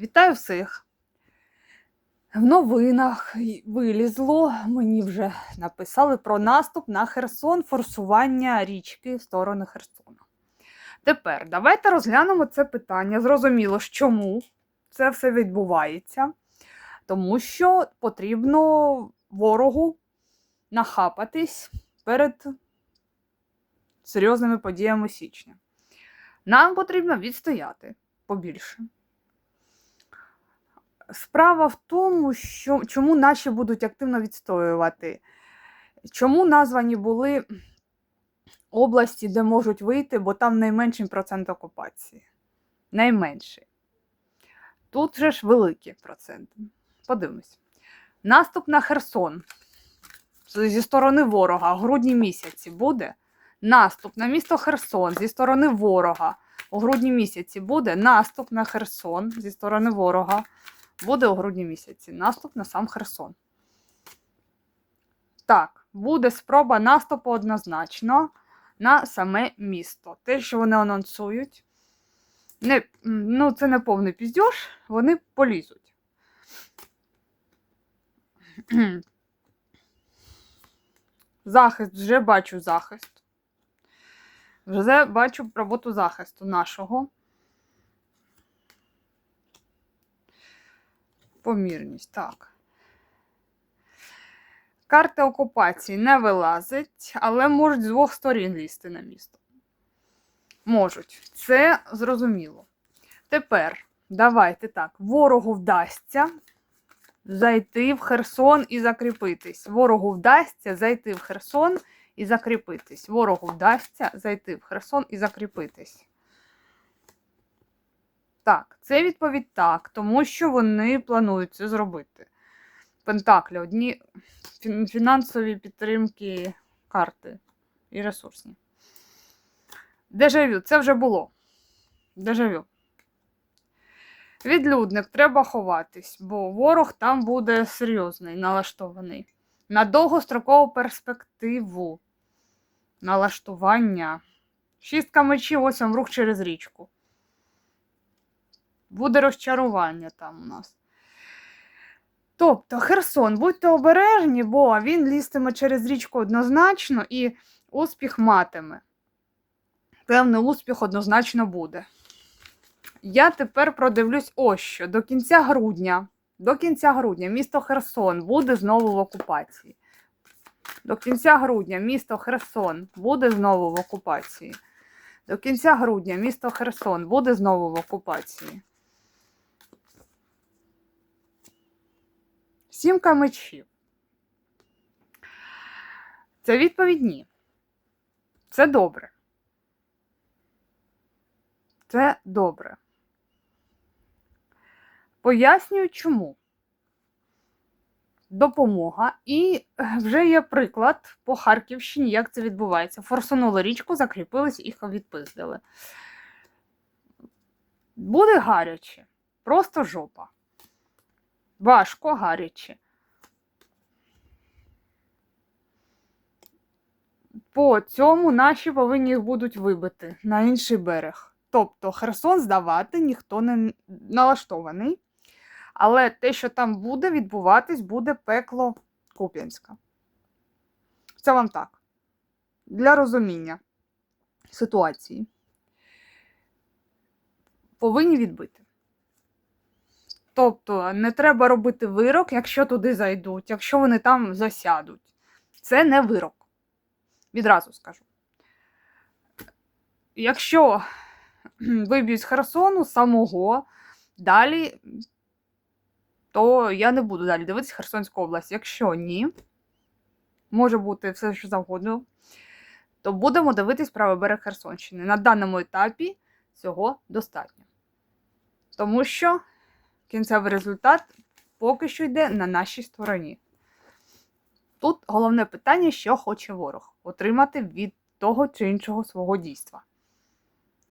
Вітаю всіх! В новинах вилізло, мені вже написали про наступ на Херсон, форсування річки в сторону Херсона. Тепер давайте розглянемо це питання. Зрозуміло, чому це все відбувається. Тому що потрібно ворогу нахапатись перед серйозними подіями січня. Нам потрібно відстояти побільше. Справа в тому, що чому наші будуть активно відстоювати. Чому названі були області, де можуть вийти, бо там найменший процент окупації. Найменший. Тут же ж великі проценти. Подивимось. Наступ на Херсон зі сторони ворога в грудні місяці буде. Наступ на місто Херсон зі сторони ворога у грудні місяці буде. Наступ на Херсон зі сторони ворога буде у грудні місяці. Наступ на сам Херсон. Так, буде спроба наступу однозначно на саме місто. Те, що вони анонсують, не, ну, це не повний піздьош, вони полізуть. Захист, вже бачу захист. Вже бачу роботу захисту нашого. Помірність, так. Карта окупації не вилазить, але можуть з двох сторін лізти на місто. Можуть. Це зрозуміло. Тепер давайте так. Ворогу вдасться зайти в Херсон і закріпитись. Ворогу вдасться зайти в Херсон і закріпитись. Ворогу вдасться зайти в Херсон і закріпитись. Так, це відповідь так, тому що вони планують це зробити. Пентаклі, одні фінансові підтримки карти і ресурсні. Дежавю, це вже було. Дежавю. Відлюдник, треба ховатись, бо ворог там буде серйозний, налаштований. На довгострокову перспективу. Налаштування. Шістка мечів, ось вам рух через річку. Буде розчарування там у нас. Тобто, Херсон, будьте обережні, бо він лізтиме через річку однозначно і успіх матиме. Певний успіх однозначно буде. Я тепер продивлюсь ось що. До кінця грудня, до кінця грудня місто Херсон буде знову в окупації. До кінця грудня місто Херсон буде знову в окупації. До кінця грудня місто Херсон буде знову в окупації. Сімка мечів. Це відповідь ні. Це добре. Це добре. Пояснюю чому. Допомога. І вже є приклад по Харківщині, як це відбувається. Форсунули річку, закріпились і відпиздили. Буде гаряче. Просто жопа. Важко, гаряче. По цьому наші повинні їх будуть вибити на інший берег. Тобто Херсон здавати ніхто не налаштований. Але те, що там буде відбуватись, буде пекло Куп'янська. Це вам так. Для розуміння ситуації. Повинні відбити. Тобто не треба робити вирок, якщо туди зайдуть, якщо вони там засядуть. Це не вирок. Відразу скажу. Якщо виб'ють з Херсону самого, далі, то я не буду далі дивитися Херсонську область. Якщо ні, може бути все, що завгодно, то будемо дивитись правий берег Херсонщини. На даному етапі цього достатньо. Тому що кінцевий результат поки що йде на нашій стороні. Тут головне питання, що хоче ворог отримати від того чи іншого свого дійства.